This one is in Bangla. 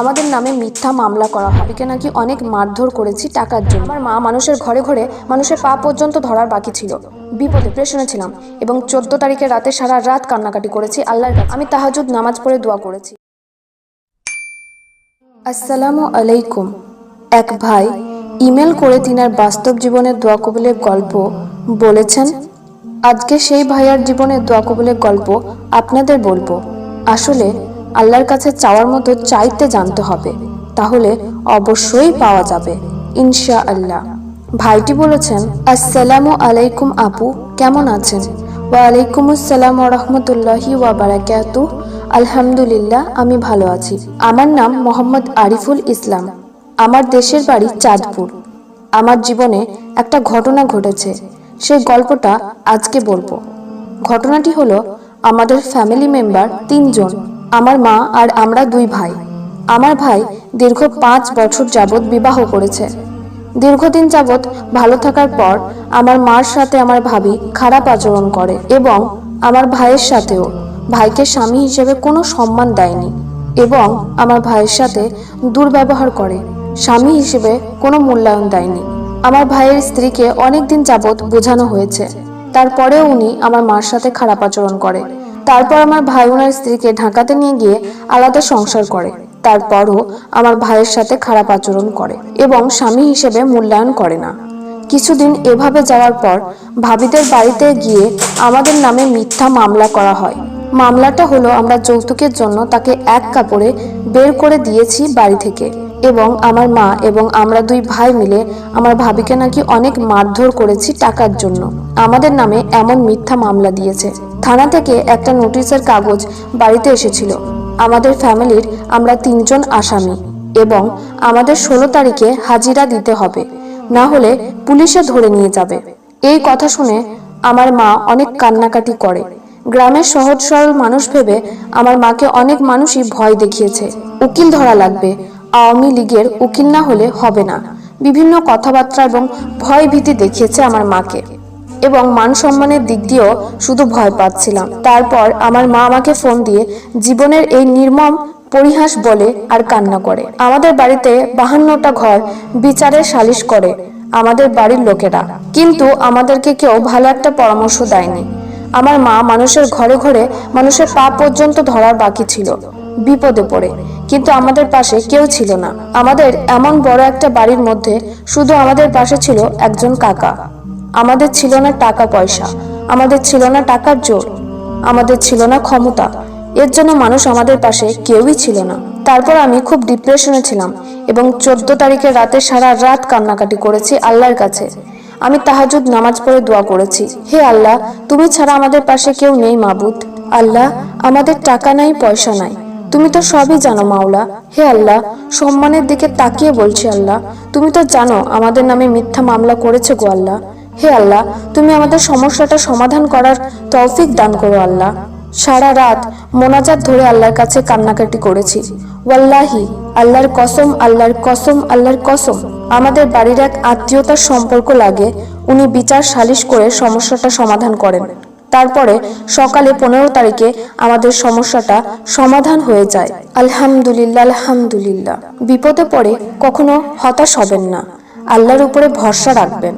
আমাদের নামে মিথ্যা মামলা করা একে নাকি অনেক মারধর করেছি টাকার জন্য। আমার মা মানুষের ঘরে ঘরে মানুষের পা পর্যন্ত ধরার বাকি ছিল। বিপদে প্রেশনে ছিলাম এবং চোদ্দ তারিখের রাতে সারা রাত কান্নাকাটি করেছি আল্লাহর আমি তাহাজুদ নামাজ পড়ে দোয়া করেছি। আসসালামু আলাইকুম। এক ভাই ইমেল করে তিনার বাস্তব জীবনের দোয়া কবুলের গল্প বলেছেন, আজকে সেই ভাইয়ার জীবনের দোয়া কবুলের গল্প আপনাদের বলব। আসলে আল্লাহর কাছে চাওয়ার মতো চাইতে জানতে হবে, তাহলে অবশ্যই পাওয়া যাবে ইনশা আল্লাহ ভাইটি বলেছেন, আসসালামু আলাইকুম আপু, কেমন আছেন? ওয়ালাইকুম আসসালাম রহমতুল্লাহি ওয়াবারাকাতু আলহামদুলিল্লাহ, আমি ভালো আছি। আমার নাম মোহাম্মদ আরিফুল ইসলাম। আমার দেশের বাড়ি চাঁদপুর। আমার জীবনে একটা ঘটনা ঘটেছে। সেই গল্পটা আজকে বলব। ঘটনাটি হলো, আমাদের ফ্যামিলি মেম্বার তিনজন আমার মা আর আমরা দুই ভাই। আমার ভাই দীর্ঘ পাঁচ বছর যাবৎ বিবাহ করেছে। দীর্ঘদিন যাবৎ ভালো থাকার পর আমার মার সাথে আমার ভাবি খারাপ আচরণ করে এবং আমার ভাইয়ের সাথেও। ভাইকে স্বামী হিসেবে কোনো সম্মান দেয়নি এবং আমার ভাইয়ের সাথে দুর্ব্যবহার করে। স্বামী হিসেবে কোনো মূল্যায়ন দেয়নি। আমার ভাইয়ের স্ত্রীকে অনেক দিন যাবৎ বোঝানো হয়েছে। তারপরেও উনি আমার মার সাথে খারাপ আচরণ করে। তারপর আমার ভাই ওনার স্ত্রীকে ঢাকাতে নিয়ে গিয়ে আলাদা সংসার করে। তারপরও আমার ভাইয়ের সাথে খারাপ আচরণ করে এবং স্বামী হিসেবে মূল্যায়ন করে না। কিছুদিন এভাবে যাওয়ার পর ভাবিদের বাড়িতে গিয়ে আমাদের নামে মিথ্যা মামলা করা হয়। মামলাটা হলো আমরা যৌতুকের জন্য তাকে এক কাপড়ে বের করে দিয়েছি বাড়ি থেকে। এবং আমার মা এবং আমরা দুই ভাই মিলে আমার ভাবিকে নাকি অনেক মারধর করেছি টাকার জন্য। আমাদের নামে এমন মিথ্যা মামলা দিয়েছে। থানা থেকে একটা নোটিশের কাগজ বাড়িতে এসেছিল। আমাদের ফ্যামিলির আমরা তিনজন আসামি এবং আমাদের ষোলো তারিখে হাজিরা দিতে হবে। না হলে পুলিশে ধরে নিয়ে যাবে। এই কথা শুনে আমার মা অনেক কান্নাকাটি করে। গ্রামের সহজ সরল মানুষ ভেবে আমার মাকে অনেক মানুষই ভয় দেখিয়েছে। উকিল ধরা লাগবে। আওয়ামী লীগের উকিল না হলে হবে না। বিভিন্ন কথাবার্তা এবং ভয় ভীতি দেখিয়েছে আমার মাকে। এবং মান সম্মানের দিক দিয়েও শুধু ভয় পাচ্ছিলাম। তারপর আমার মা আমাকে ফোন দিয়ে, জীবনের এই নির্মম পরিহাস বলে আর কান্না করে। আমাদের বাড়িতে বাহান্নটা ঘর বিচারে সালিশ করে আমাদের বাড়ির লোকেরা। কিন্তু আমাদেরকে কেউ ভালো একটা পরামর্শ দেয়নি। আমার মা মানুষের ঘরে ঘরে মানুষের পা পর্যন্ত ধরার বাকি ছিল। বিপদে পড়ে। কিন্তু আমাদের পাশে কেউ ছিল না। আমাদের এমন বড় একটা বাড়ির মধ্যে শুধু আমাদের পাশে ছিল একজন কাকা। আমাদের ছিল না টাকা পয়সা। আমাদের ছিল না টাকার জোর। আমাদের ছিল না ক্ষমতা। এর জন্য মানুষ আমাদের পাশে কেউই ছিল না। তারপর আমি খুব ডিপ্রেশনে ছিলাম এবং চোদ্দ তারিখে রাতে সারা রাত কান্নাকাটি করেছি আল্লাহর কাছে। আমি তাহাজুদ নামাজ পড়ে দোয়া করেছি, হে আল্লাহ, তুমি ছাড়া আমাদের পাশে কেউ নেই মাবুদ। আল্লাহ, আমাদের টাকা নাই, পয়সা নাই। তুমি তো সবই জানো, মাওলা। হে আল্লাহ, সম্মানের দিকে তাকিয়ে বলছি আল্লাহ। তুমি তো জানো আমাদের নামে মিথ্যা মামলা করেছে গো আল্লাহ। হে আল্লাহ, তুমি আমাদের সমস্যাটা সমাধান করার তৌফিক দান করো আল্লাহ। সারা রাত মোনাজাত ধরে আল্লাহর কাছে কান্নাকাটি করেছি। ওয়াল্লাহি, আল্লাহর কসম আল্লাহর কসম আল্লাহর কসম। আমাদের বাড়ির এক আত্মীয়তার সম্পর্ক লাগে, উনি বিচার সালিশ করে সমস্যাটা সমাধান করেন। তারপরে সকালে পনেরো তারিখে আমাদের সমস্যাটা সমাধান হয়ে যায়। আলহামদুলিল্লাহ আলহামদুলিল্লাহ। বিপদে পড়ে কখনো হতাশ হবেন না। আল্লাহর উপরে ভরসা রাখবেন।